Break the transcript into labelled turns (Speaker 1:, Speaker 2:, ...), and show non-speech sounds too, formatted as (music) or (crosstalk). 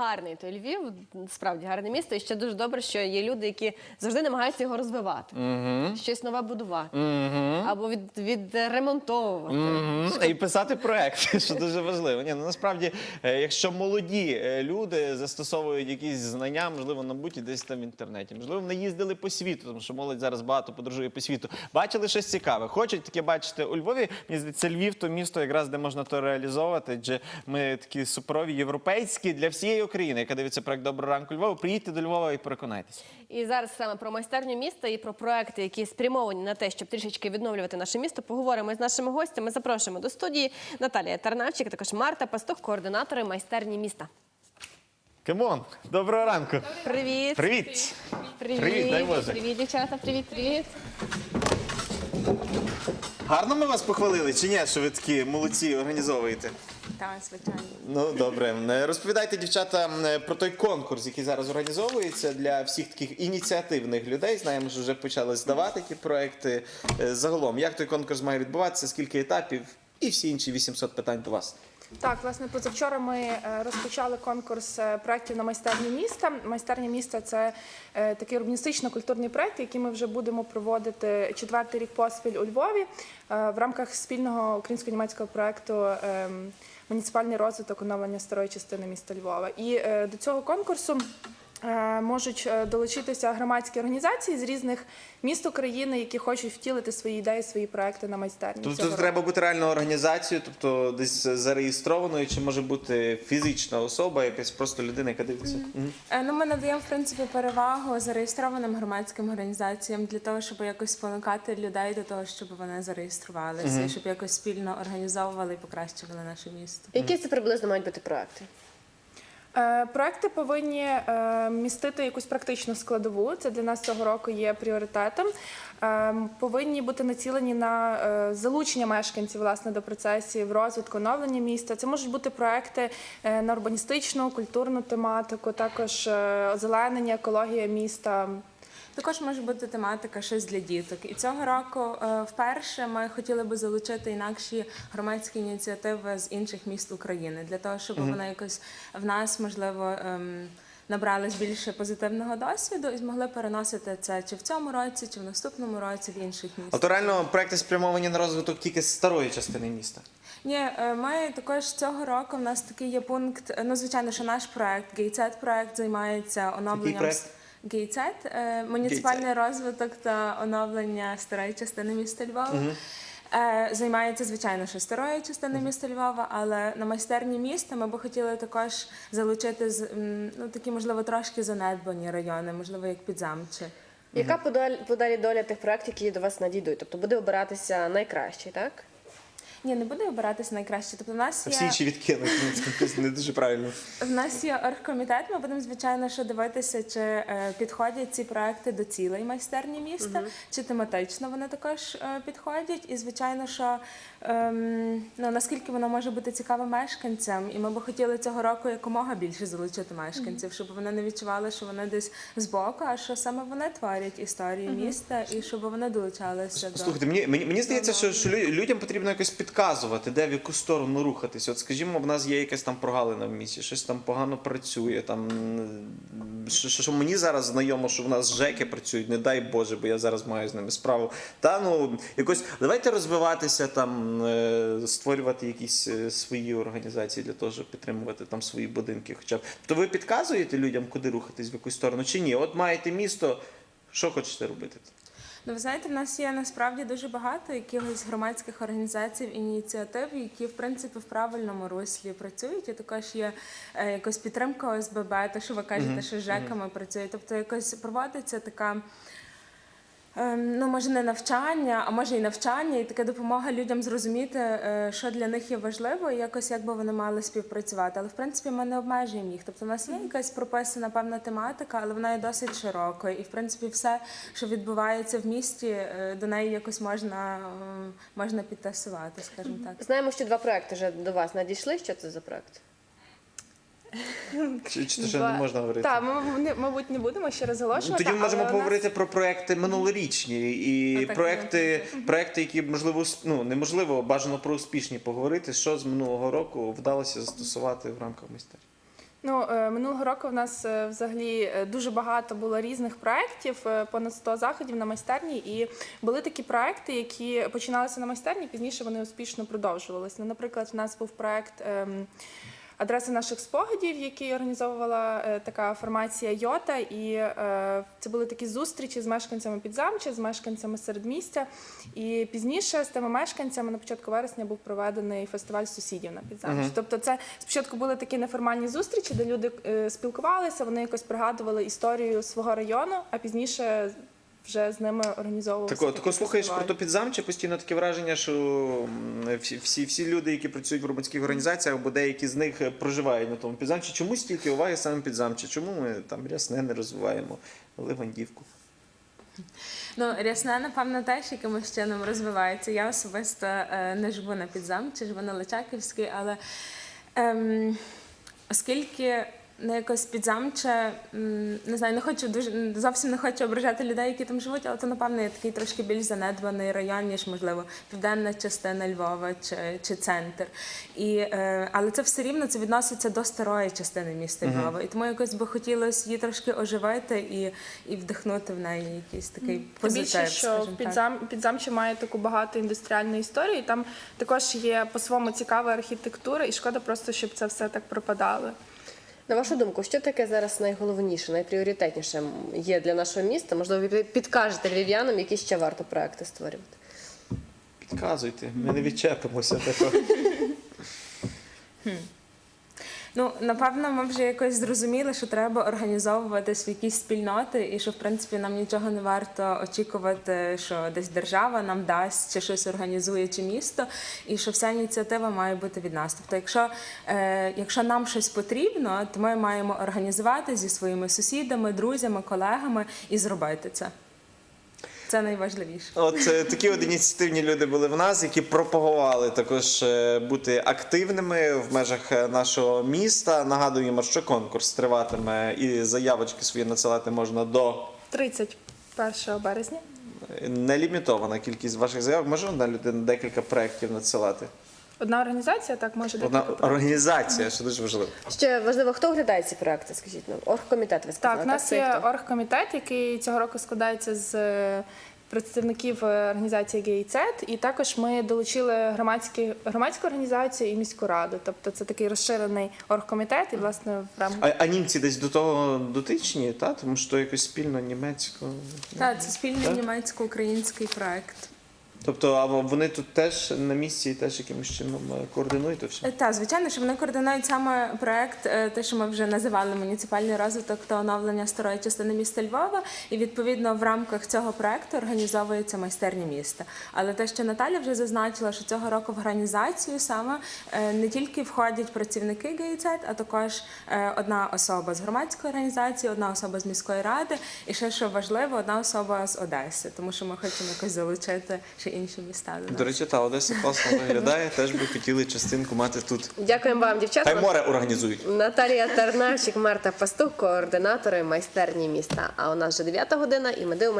Speaker 1: гарний той Львів, справді гарне місто. І ще дуже добре, що є люди, які завжди намагаються його розвивати, щось нове будувати або від, відремонтовувати.
Speaker 2: Мгм. І писати проекти, (laughs) що дуже важливо. Ні, ну насправді, е, якщо молоді е, люди застосовують якісь знання, можливо, набуті десь там в інтернеті, можливо, вони їздили по світу, тому що молодь зараз багато подорожує по світу. Бачили щось цікаве. Хочуть таке бачити у Львові. Мені здається, Львів то місто, якраз де можна то реалізовувати. Адже ми такі супрові європейські для всієї України, яка дивиться проект Доброго ранку Львова. Приїдьте до Львова і переконайтеся.
Speaker 1: І зараз саме про майстерню міста і про проекти, які спрямовані на те, щоб трішечки відновлювати наше місто. Поговоримо з нашими гостями. Запрошуємо до студії Наталія Тарнавчик, а також Марта Пастух, координатори майстерні міста.
Speaker 2: Кемон, доброго ранку.
Speaker 1: Привіт!
Speaker 2: Привіт.
Speaker 1: Привіт,
Speaker 2: Привіт, дай Боже.
Speaker 1: привіт, дівчата, привіт, привіт.
Speaker 2: Гарно ми вас похвалили, чи ні, що ви такі молодці організовуєте?
Speaker 3: Так, звичайно.
Speaker 2: Ну добре, Е, розповідайте, дівчата, е, про той конкурс, який зараз організовується для всіх таких ініціативних людей. Знаємо, що вже почали здавати ті проекти. Е, Загалом, як той конкурс має відбуватися, скільки етапів і всі інші 800 питань до вас.
Speaker 3: Так, власне, позавчора ми розпочали конкурс проєктів на майстерні міста. Майстерня міста це такий урбаністично-культурний проєкт, який ми вже будемо проводити четвертий рік поспіль у Львові в рамках спільного українсько-німецького проєкту ем, Муніципальний розвиток оновлення старої частини міста Львова. І е, до цього конкурсу. Е, Можуть е, долучитися громадські організації з різних міст України, які хочуть втілити свої ідеї, свої проекти на майстерні.
Speaker 2: Тобто тут треба бути реально організацією, тобто десь зареєстрованою, чи може бути фізична особа, якась просто людина, яка дивиться. Мгм.
Speaker 4: Е, Ну, ми надаємо в принципі перевагу зареєстрованим громадським організаціям для того, щоб якось спонукати людей до того, щоб вони зареєструвалися, і щоб якось спільно організовували і покращували наше місто.
Speaker 1: Які це приблизно мають бути проекти?
Speaker 3: Е, Проекти повинні е, містити якусь практичну складову. Це для нас цього року є пріоритетом. Е, Повинні бути націлені на залучення мешканців власне до процесів розвитку оновлення міста. Це можуть бути проекти на урбаністичну, культурну тематику, також озеленення, екологія міста.
Speaker 4: Також може бути тематика щось для діток. І цього року е, вперше ми хотіли би залучити інакші громадські ініціативи з інших міст України для того, щоб вони якось в нас можливо. ем, Набрались більше позитивного досвіду і змогли переносити це чи в цьому році, чи в наступному році в інших
Speaker 2: А
Speaker 4: містах.
Speaker 2: то реально проекти спрямовані на розвиток тільки старої частини міста.
Speaker 4: Ні, е, ми також цього року в нас такий є пункт. Ну, звичайно, що наш проект Гейцет проект займається оновленням
Speaker 2: проект?
Speaker 4: Гейцет, муніципальний розвиток та оновлення старої частини міста Львова. Е, Займається, звичайно, що старою частиною міста Львова, але на майстерні міста ми би хотіли також залучити з- ну, такі, можливо, трошки занедбані райони, можливо, як підзамчі.
Speaker 1: Яка подалі, подалі доля тих проєктів, які до вас надійдуть? Тобто буде обиратися найкращий, так?
Speaker 4: Ні, не буде обиратися найкраще. Тобто, в нас є...
Speaker 2: всі інші відкинуть. Ну, (laughs) це не дуже правильно.
Speaker 4: В нас є оргкомітет. Ми будемо звичайно що дивитися, чи е, підходять ці проекти до цілей майстерні міста, чи тематично вони також е, підходять. І звичайно, що ем, ну наскільки воно може бути цікаве мешканцям, і ми би хотіли цього року якомога більше залучити мешканців, щоб вони не відчували, що вони десь збоку, а що саме вони творять історію міста, і щоб вони долучалися до
Speaker 2: Слухайте, мені, мені, мені здається, що, що лю- людям потрібно якось підказувати, де в яку сторону рухатися. От скажімо, в нас є якась там прогалина в місті, щось там погано працює. Там що, що, що мені зараз знайомо, що в нас ЖЕКи працюють, не дай Боже, бо я зараз маю з ними справу. Та ну якось давайте розвиватися там, е, створювати якісь е, свої організації для того, щоб підтримувати там свої будинки. Хоча б то ви підказуєте людям, куди рухатись, в яку сторону, чи ні? От маєте місто, що хочете робити?
Speaker 4: Ну, ви знаєте, в нас є насправді дуже багато якихось громадських організацій, ініціатив, які в принципі в правильному руслі працюють. І також є е, якось підтримка ОСББ, те, що ви кажете, що з ЖЕКами працює. Тобто якось проводиться така. Ем, Ну, може, не навчання, а може і навчання, і така допомога людям зрозуміти, е, що для них є важливо, і якось як би вони мали співпрацювати. Але в принципі ми не обмежуємо їх. Тобто, в нас є якась прописана певна тематика, але вона є досить широкою. І в принципі, все, що відбувається в місті, е, до неї якось можна, можна підтасувати, скажімо так.
Speaker 1: Знаємо, що два проекти вже до вас надійшли. Що це за проект?
Speaker 2: Чи, чи то ще не можна говорити?
Speaker 3: Так, ми, не- мабуть, не будемо ще
Speaker 2: Ну,
Speaker 3: розголошувати.
Speaker 2: Тоді ми можемо
Speaker 3: але у нас-
Speaker 2: поговорити про проекти минулорічні і
Speaker 4: Ну, так,
Speaker 2: проекти, проекти, які можливо ус- ну неможливо бажано про успішні поговорити. Що з минулого року вдалося застосувати в рамках майстерні?
Speaker 3: Ну, е, минулого року в нас е, взагалі е, дуже багато було різних проєктів, е, понад 100 заходів на майстерні. І були такі проекти, які починалися на майстерні, пізніше вони успішно продовжувалися. Ну, наприклад, в нас був проект. ем, Адреси наших спогадів, які організовувала е, така формація Йота, і е, це були такі зустрічі з мешканцями підзамча, з мешканцями середмістя. І пізніше з тими мешканцями на початку вересня був проведений фестиваль сусідів на підзамчі. Тобто, це спочатку були такі неформальні зустрічі, де люди е, спілкувалися, вони якось пригадували історію свого району, а пізніше вже з ними організовувалися.
Speaker 2: Тако, тако слухаєш про то підзамче, постійно таке враження, що всі, всі, всі люди, які працюють в громадських організаціях, або деякі з них проживають на тому підзамчі. Чому стільки уваги саме підзамче? Чому ми там рясне не розвиваємо Ливандівку?
Speaker 4: Ну, рясне, напевно, теж якимось чином розвивається. Я особисто е, не живу на підзамчі, живу на Личаківській, але ем, оскільки на якось підзамче, не знаю, не хочу дуже зовсім не хочу ображати людей, які там живуть, але це, напевно, є такий трошки більш занедбаний район, ніж, можливо, південна частина Львова чи, чи центр. І, е, але це все рівно це відноситься до старої частини міста Львова. І тому якось би хотілося її трошки оживити і, і вдихнути в неї якийсь такий
Speaker 3: Тим
Speaker 4: позитив.
Speaker 3: більше, що підзам, підзамчі має таку багату індустріальну історію. Там також є по-своєму цікава архітектура, і шкода просто, щоб це все так пропадало.
Speaker 1: На вашу думку, що таке зараз найголовніше, найпріоритетніше є для нашого міста? Можливо, ви підкажете львів'янам, які ще варто проекти створювати?
Speaker 2: Підказуйте, ми не відчепимося такого.
Speaker 4: Ну, напевно, ми вже якось зрозуміли, що треба організовуватись в якісь спільноти, і що в принципі нам нічого не варто очікувати, що десь держава нам дасть чи щось організує, чи місто, і що вся ініціатива має бути від нас. Тобто, якщо, е, якщо нам щось потрібно, то ми маємо організувати зі своїми сусідами, друзями, колегами і зробити це. Це найважливіше.
Speaker 2: От е, такі от ініціативні люди були в нас, які пропагували також е, бути активними в межах е, нашого міста. Нагадуємо, що конкурс триватиме і заявочки свої надсилати можна до
Speaker 3: 31 березня.
Speaker 2: нелімітована кількість ваших заявок. Може одна людина декілька проєктів надсилати?
Speaker 3: Одна організація так може
Speaker 2: Одна
Speaker 3: декілька проєктів.
Speaker 2: організація, що дуже важливо.
Speaker 1: Ще важливо, хто оглядає ці проекти? Скажіть нам. Оргкомітет ви сказали.
Speaker 3: Так, у нас
Speaker 1: Це
Speaker 3: є
Speaker 1: хто?
Speaker 3: оргкомітет, який цього року складається з е, представників е, організації ГІЦ, і також ми долучили громадські громадську організацію і міську раду. Тобто це такий розширений оргкомітет, і власне в рамках
Speaker 2: А, а німці десь до того дотичні, та? тому що то якось спільно німецько.
Speaker 4: Так, це спільний
Speaker 2: Так?
Speaker 4: німецько-український проект.
Speaker 2: Тобто, а вони тут теж на місці і теж якимось чином е, координують все.
Speaker 4: Так, звичайно, що вони координують саме проект, е, те, що ми вже називали муніципальний розвиток та оновлення старої частини міста Львова. І відповідно в рамках цього проекту організовується майстерня міста. Але те, що Наталя вже зазначила, що цього року в організацію саме е, не тільки входять працівники ГІЦ, а також е, одна особа з громадської організації, одна особа з міської ради, і ще що важливо, одна особа з Одеси, тому що ми хочемо якось залучити ще інші міста. До нас.
Speaker 2: До речі, та Одеса класно виглядає, (laughs) теж би хотіли частинку мати тут.
Speaker 1: Дякуємо вам, дівчата.
Speaker 2: Хай море організують.
Speaker 1: Наталія Тарнавчик, Марта Пастух, координатори майстерні міста. А у нас вже 9 година, і ми дивимося.